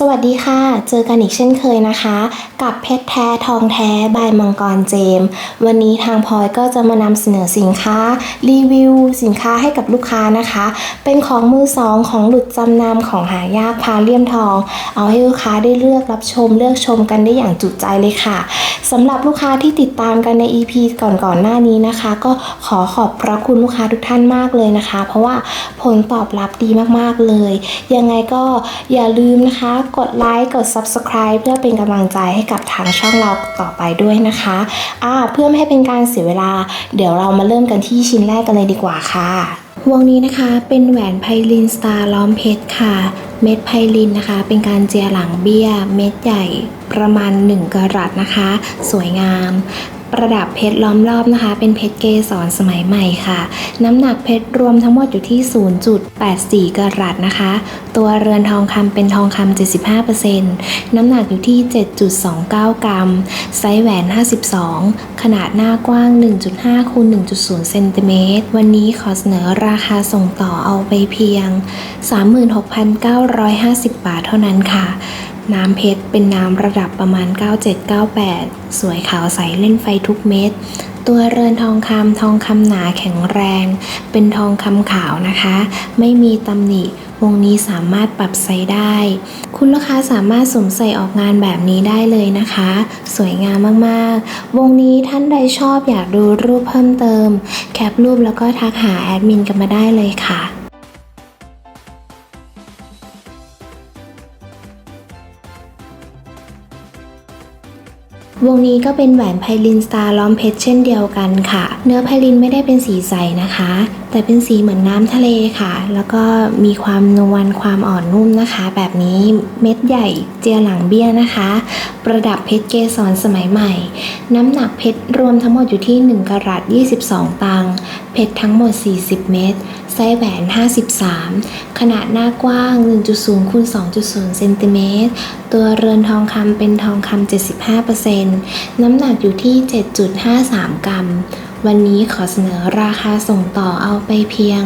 สวัสดีค่ะ เจอกันอีกเช่นเคยนะคะ กับเพชรแท้ทองแท้บายมังกรเจมส์วันนี้ทางพลอยก็จะมานำเสนอสินค้า รีวิว สินค้าให้กับลูกค้านะคะ เป็นของมือสองของหลุดจำนำของหายากพาเลี่ยมทอง เอาให้ลูกค้าได้เลือกรับชมเลือกชมกันได้อย่างจุใจเลยค่ะสำหรับลูกค้าที่ติดตามกันใน EP ก่อนๆหน้านี้นะคะ ก็ขอขอบพระคุณลูกค้าทุกท่านมากเลยนะคะ เพราะว่าผลตอบรับดีมากๆเลย ยังไงก็อย่าลืมนะคะกดไลค์กด Subscribe เพื่อเป็นกำลังใจให้กับทางช่องเราต่อไปด้วยนะคะอ่าเพื่อไม่ให้เป็นการเสียเวลา เดี๋ยวเรามาเริ่มกันที่ชิ้นแรกกันเลยดีกว่าค่ะวงนี้นะคะเป็นแหวนไพลินสตาร์ล้อมเพชรค่ะ เม็ดไพลินนะคะ เป็นการเจียหลังเบี้ย เม็ดใหญ่ประมาณ 1กะรัตนะคะ สวยงาม ประดับเพชรล้อมรอบนะคะ เป็นเพชรเกสรสมัยใหม่ค่ะ น้ำหนักเพชรรวมทั้งหมดอยู่ที่ 0.84 กรัตนะคะ ตัวเรือนทองคำเป็นทองคำ75%น้ำหนักอยู่ที่ 7.29 กรัม ไซส์แหวน 52 ขนาดหน้ากว้าง 1.5คูณ1.0 เซนติเมตร วันนี้ขอเสนอราคาส่งต่อเอาไปเพียง 36,950 บาทเท่านั้นค่ะ น้ำเพชรเป็นน้ำระดับประมาณ 9798 สวยขาวใสเล่นไฟทุกเม็ด ตัวเรือนทองคำทองคำหนาแข็งแรง เป็นทองคำขาวนะคะ ไม่มีตำหนิวงนี้สามารถปรับไซส์ได้ คุณลูกค้าสามารถสวมใส่ออกงานแบบนี้ได้เลยนะคะ สวยงามมากๆ วงนี้ท่านใดชอบอยากดูรูปเพิ่มเติม แคปรูปแล้วก็ทักหาแอดมินกันมาได้เลยค่ะ วงนี้ก็เป็นแหวนไพลินสตาร์ล้อมเพชรเช่นเดียวกันค่ะ เนื้อไพลินไม่ได้เป็นสีใสนะคะ แต่เป็นสีเหมือนน้ำทะเลค่ะ แล้วก็มีความนวลความอ่อนนุ่มนะคะ แบบนี้เม็ดใหญ่เจียหลังเบี้ยนะคะ ประดับเพชรเกสรสมัยใหม่ น้ำหนักเพชรรวมทั้งหมดอยู่ที่ 1กรัต22 ตังค์ เพชรทั้งหมด 40 เม็ดไซส์แหวน 53 ขนาดหน้ากว้าง 1.0คูณ2.0เซนติเมตร ตัวเรือนทองคำเป็นทองคำ75%น้ำหนักอยู่ที่ 7.53 กรัม วันนี้ขอเสนอราคาส่งต่อเอาไปเพียง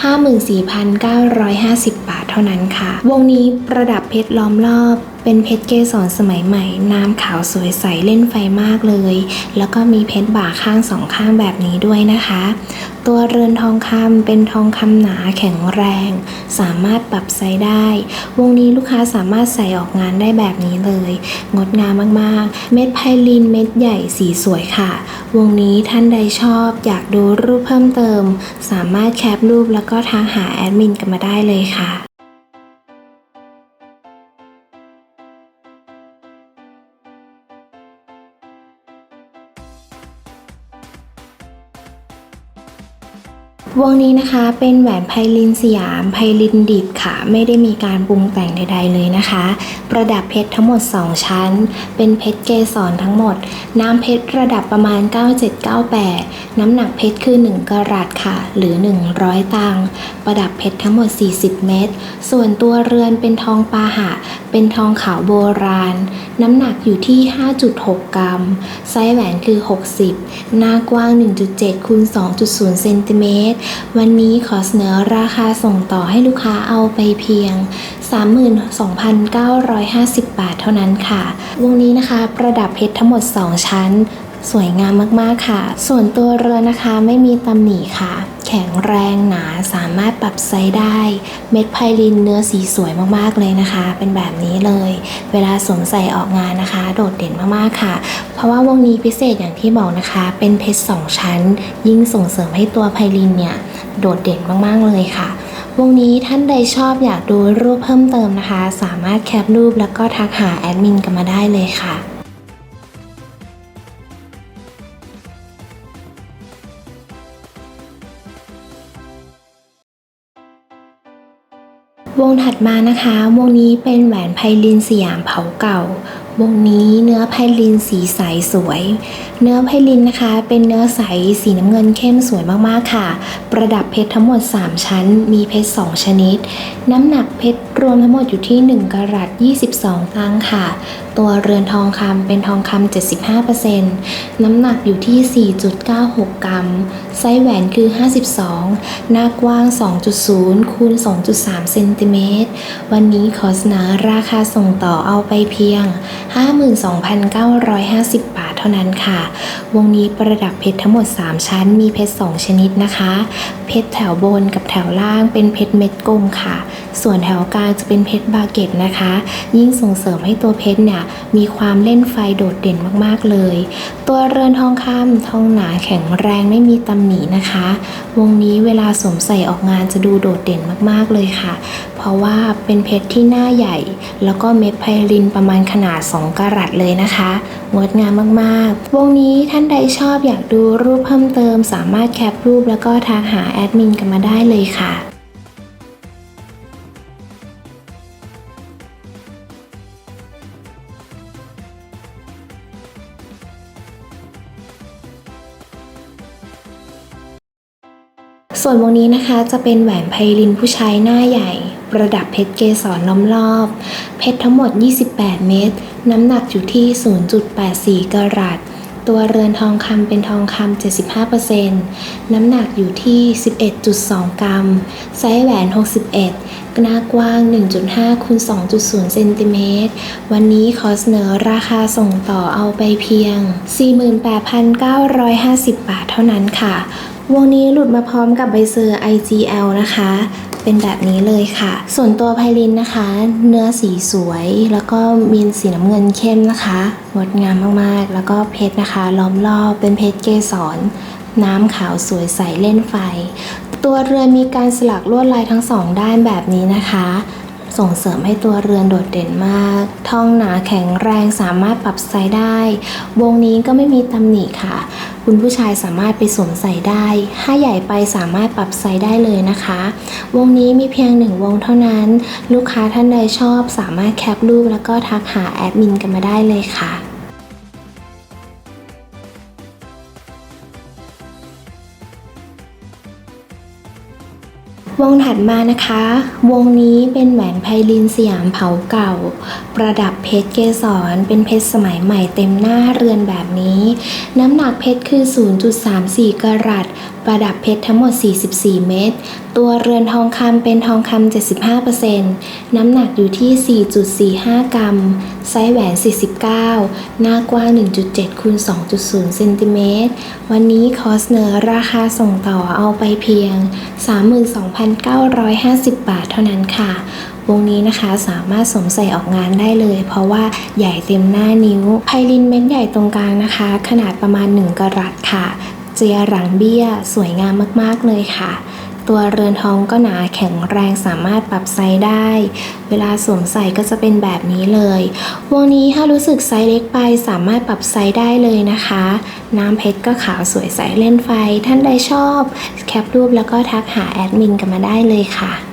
54,950 บาทเท่านั้นค่ะ วงนี้ประดับเพชรล้อมรอบ เป็นเพชรเกสรสมัยใหม่ น้ำขาวสวยใสเล่นไฟมากเลย แล้วก็มีเพชรบ่าข้างสองข้างแบบนี้ด้วยนะคะ ตัวเรือนทองคำเป็นทองคำหนาแข็งแรง สามารถปรับไซส์ได้ วงนี้ลูกค้าสามารถใส่ออกงานได้แบบนี้เลย งดงามมากๆ เม็ดไพลินเม็ดใหญ่สีสวยค่ะ วงนี้ท่านใดชอบอยากดูรูปเพิ่มเติม สามารถแคปรูปแล้วก็็ทางหาแอดมินกันมาได้เลยค่ะ วงนี้นะคะเป็นแหวนไพลินสยามไพลินดิบค่ะ ไม่ได้มีการปรุงแต่งใด ๆ เลยนะคะ ประดับเพชรทั้งหมด 2 ชั้น เป็นเพชรเกสรทั้งหมด น้ำเพชรระดับประมาณ 9798 น้ำหนักเพชรคือ 1กรัตค่ะ หรือ 100 ตังประดับเพชรทั้งหมด 40 เม็ดส่วนตัวเรือนเป็นทองปาหะ เป็นทองขาวโบราณ น้ำหนักอยู่ที่ 5.6 กรัม ไซส์แหวนคือ 60 หน้ากว้าง 1.7คูณ2.0เซนติเมตรวันนี้ขอเสนอราคาส่งต่อให้ลูกค้าเอาไปเพียง 32,950 บาทเท่านั้นค่ะ วงนี้นะคะ ประดับเพชรทั้งหมด 2 ชั้น สวยงามมากๆค่ะ ส่วนตัวเรือนะคะไม่มีตำหนิค่ะ แข็งแรงหนาสามารถปรับไซส์ได้ เม็ดไพลินเนื้อสีสวยมากๆเลยนะคะ เป็นแบบนี้เลย เวลาสวมใส่ออกงานนะคะ โดดเด่นมากๆค่ะ เพราะว่าวงนี้พิเศษอย่างที่บอกนะคะ เป็นเพชรสองชั้น ยิ่งส่งเสริมให้ตัวไพลินเนี่ยโดดเด่นมากๆเลยค่ะวงนี้ท่านใดชอบอยากดูรูปเพิ่มเติมนะคะ สามารถแคปรูปแล้วก็ทักหาแอดมินกันมาได้เลยค่ะ วงถัดมานะคะ วงนี้เป็นแหวนไพลินสยามเผาเก่า วงนี้เนื้อไพลินสีใสสวย เนื้อไพลินนะคะ เป็นเนื้อใสสีน้ำเงินเข้มสวยมากๆค่ะ ประดับเพชรทั้งหมด 3 ชั้น มีเพชร 2 ชนิด น้ำหนักเพชร รวมทั้งหมดอยู่ที่ 1กะรัต22 ตังค์ค่ะ ตัวเรือนทองคำเป็นทองคำ75%น้ำหนักอยู่ที่ 4.96 กรัม ไซส์แหวนคือ 52 หน้ากว้าง 2.0 คูณ 2.3 เซนติเมตร วันนี้ขอเสนอราคาส่งต่อเอาไปเพียง 52,950 บาทเท่านั้นค่ะ วงนี้ประดับเพชรทั้งหมด 3 ชั้น มีเพชร 2 ชนิดนะคะ เพชรแถวบนกับแถวล่างเป็นเพชรเม็ดกลมค่ะ ส่วนแถวกลางจะเป็นเพชรบาเกตนะคะ ยิ่งส่งเสริมให้ตัวเพชรเนี่ยมีความเล่นไฟโดดเด่นมากๆเลย ตัวเรือนทองคำทองหนาแข็งแรงไม่มีตำหนินะคะ วงนี้เวลาสวมใส่ออกงานจะดูโดดเด่นมากๆเลยค่ะ เพราะว่าเป็นเพชรที่หน้าใหญ่ แล้วก็เม็ดไพลินประมาณขนาด 2กะรัตเลยนะคะงดงามมากๆ วงนี้ท่านใดชอบอยากดูรูปเพิ่มเติม สามารถแคปรูปแล้วก็ทักหาแอดมินกันมาได้เลยค่ะ ส่วนวงนี้นะคะจะเป็นแหวนไพลินผู้ชายหน้าใหญ่ ประดับเพชรเกสรล้อมรอบ เพชรทั้งหมด 28 เม็ดน้ำหนักอยู่ที่ 0.84 กรัตตัวเรือนทองคำเป็นทองคำ75%น้ำหนักอยู่ที่ 11.2 กรัม ไซส์แหวน 61 หน้ากว้าง 1.5คูณ2.0 เซนติเมตร วันนี้ขอเสนอราคาส่งต่อเอาไปเพียง 48,950 บาทเท่านั้นค่ะ วงนี้หลุดมาพร้อมกับใบเซอร์ IGL นะคะ เป็นแบบนี้เลยค่ะ ส่วนตัวไพลินนะคะ เนื้อสีสวย แล้วก็มีสีน้ำเงินเข้มนะคะงดงามมากๆ แล้วก็เพชรนะคะ ล้อมรอบเป็นเพชรเกสรน้ำขาวสวยใสเล่นไฟ ตัวเรือมีการสลักลวดลายทั้งสองด้านแบบนี้นะคะ ส่งเสริมให้ตัวเรือนโดดเด่นมากทองหนาแข็งแรงสามารถปรับไซส์ได้ วงนี้ก็ไม่มีตำหนิค่ะ คุณผู้ชายสามารถไปสวมใส่ได้ถ้าใหญ่ไปสามารถปรับไซส์ได้เลยนะคะ วงนี้มีเพียงหนึ่งวงเท่านั้น ลูกค้าท่านใดชอบสามารถแคปรูปแล้วก็ทักหาแอดมินกันมาได้เลยค่ะ ถัดมานะคะ วงนี้เป็นแหวนไพลินสยามเผาเก่า ประดับเพชรเกสรเป็นเพชรสมัยใหม่เต็มหน้าเรือนแบบนี้ น้ำหนักเพชรคือ 0.34กรัตประดับเพชรทั้งหมด 44 เม็ด ตัวเรือนทองคำเป็นทองคำ 75%น้ำหนักอยู่ที่ 4.45 กรัม ไซส์แหวน 49 หน้ากว้าง 1.7คูณ2.0 เซนติเมตร วันนี้ขอสเนอร์ราคาส่งต่อเอาไปเพียง 32,950 บาทเท่านั้นค่ะ วงนี้นะคะสามารถสวมใส่ออกงานได้เลย เพราะว่าใหญ่เต็มหน้านิ้ว ไพลินเม็ดใหญ่ตรงกลางนะคะ ขนาดประมาณ 1กะรัตค่ะ จียหลังเบี้ยสวยงามมากๆเลยค่ะ ตัวเรือนทองก็หนาแข็งแรงสามารถปรับไซส์ได้ เวลาสวมใส่ก็จะเป็นแบบนี้เลยวงนี้ถ้ารู้สึกไซส์เล็กไปสามารถปรับไซส์ได้เลยนะคะ น้ำเพชรก็ขาวสวยใสเล่นไฟ ท่านใดชอบ แคปรูปแล้วก็ทักหาแอดมินกันมาได้เลยค่ะ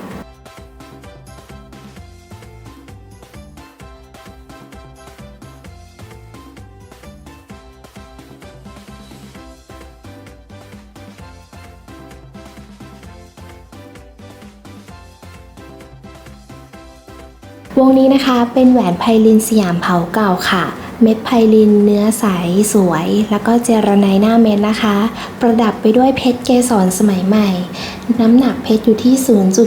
วงนี้นะคะเป็นแหวนไพลินสยามเผาเก่าค่ะ เม็ดไพลินเนื้อใสสวย แล้วก็เจรไนหน้าเม็ดนะคะ ประดับไปด้วยเพชรเกสรสมัยใหม่ น้ำหนักเพชรอยู่ที่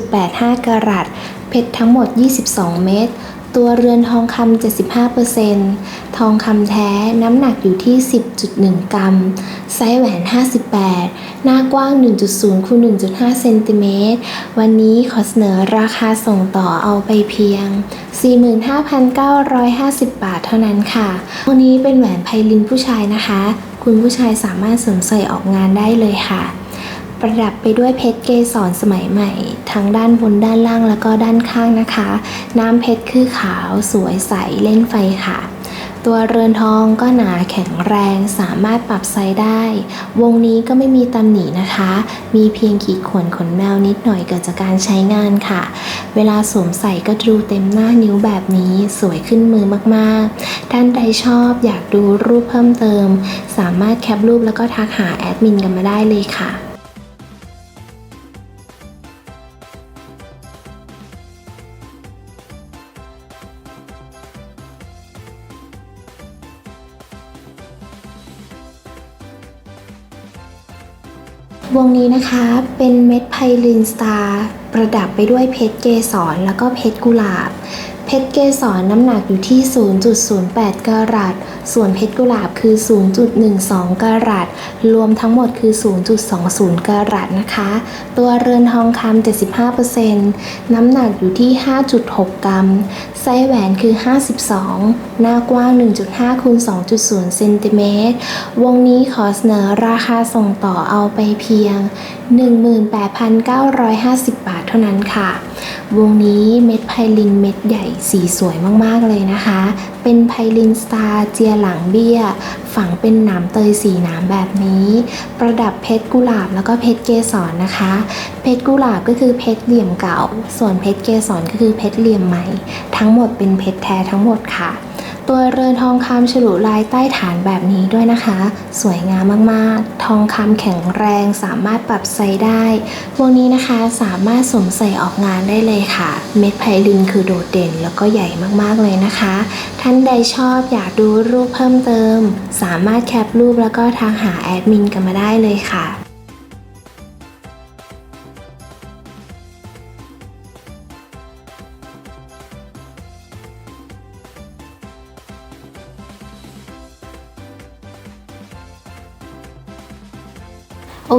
0.85 กรัตเพชรทั้งหมด 22 เม็ด ตัวเรือนทองคำ75%ทองคำแท้น้ำหนักอยู่ที่ 10.1 กรัม ไซส์แหวน 58 หน้ากว้าง 1.0คูณ1.5 เซนติเมตร วันนี้ขอเสนอราคาส่งต่อเอาไปเพียง 45,950 บาทเท่านั้นค่ะวันนี้เป็นแหวนไพลินผู้ชายนะคะ คุณผู้ชายสามารถสวมใส่ออกงานได้เลยค่ะ ประดับไปด้วยเพชรเกสรสมัยใหม่ ทั้งด้านบนด้านล่างแล้วก็ด้านข้างนะคะ น้ำเพชรคือขาวสวยใสเล่นไฟค่ะ ตัวเรือนทองก็หนาแข็งแรงสามารถปรับไซส์ได้ วงนี้ก็ไม่มีตำหนินะคะ มีเพียงขีดข่วนขนแมวนิดหน่อยเกิดจากการใช้งานค่ะ เวลาสวมใส่ก็ดูเต็มหน้านิ้วแบบนี้สวยขึ้นมือมากๆ ท่านใดชอบอยากดูรูปเพิ่มเติม สามารถแคปรูปแล้วก็ทักหาแอดมินกันมาได้เลยค่ะ วงนี้นะคะเป็นเม็ดไพลินสตาร์ประดับไปด้วยเพชรเกสรแล้วก็เพชรกุหลาบ เพชรเกสรน้ำหนักอยู่ที่ 0.08 กรัต ส่วนเพชรกุหลาบคือ 0.12 กรัต รวมทั้งหมดคือ 0.20 กรัตนะคะ ตัวเรือนทองคำ75%น้ำหนักอยู่ที่ 5.6 กรัม ไส้แหวนคือ 52 หน้ากว้าง 1.5คูณ2.0เซนติเมตร วงนี้ขอเสนอราคาส่งต่อเอาไปเพียง 18,950 บาทเท่านั้นค่ะ วงนี้เม็ดไพลินเม็ดใหญ่สีสวยมากๆเลยนะคะ เป็นไพลินสตาร์เจียหลังเบี้ย ฝังเป็นหนามเตยสีหนามแบบนี้ ประดับเพชรกุหลาบแล้วก็เพชรเกสรนะคะ เพชรกุหลาบก็คือเพชรเหลี่ยมเก่า ส่วนเพชรเกสรก็คือเพชรเหลี่ยมใหม่ ทั้งหมดเป็นเพชรแท้ทั้งหมดค่ะ ตัวเรือนทองคำฉลุลายใต้ฐานแบบนี้ด้วยนะคะ สวยงามมากๆ ทองคำแข็งแรงสามารถปรับไซส์ได้วงนี้นะคะสามารถสวมใส่ออกงานได้เลยค่ะ เม็ดไพลินคือโดดเด่นแล้วก็ใหญ่มากๆเลยนะคะ ท่านใดชอบอยากดูรูปเพิ่มเติม สามารถแคปรูปแล้วก็ทางหาแอดมินกันมาได้เลยค่ะ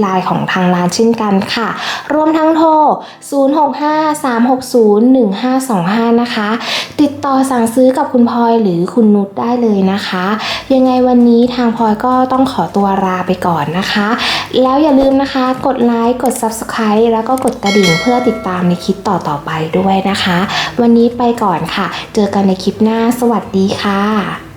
ไลน์ของทางร้านเช่นกันค่ะ รวมทั้งโทร 0653601525 นะคะ ติดต่อสั่งซื้อกับคุณพลอยหรือคุณนุชได้เลยนะคะ ยังไงวันนี้ทางพลอยก็ต้องขอตัวลาไปก่อนนะคะ แล้วอย่าลืมนะคะ กดไลค์ กด Subscribe แล้วก็กดกระดิ่งเพื่อติดตามในคลิปต่อๆไปด้วยนะคะ วันนี้ไปก่อนค่ะ เจอกันในคลิปหน้า สวัสดีค่ะ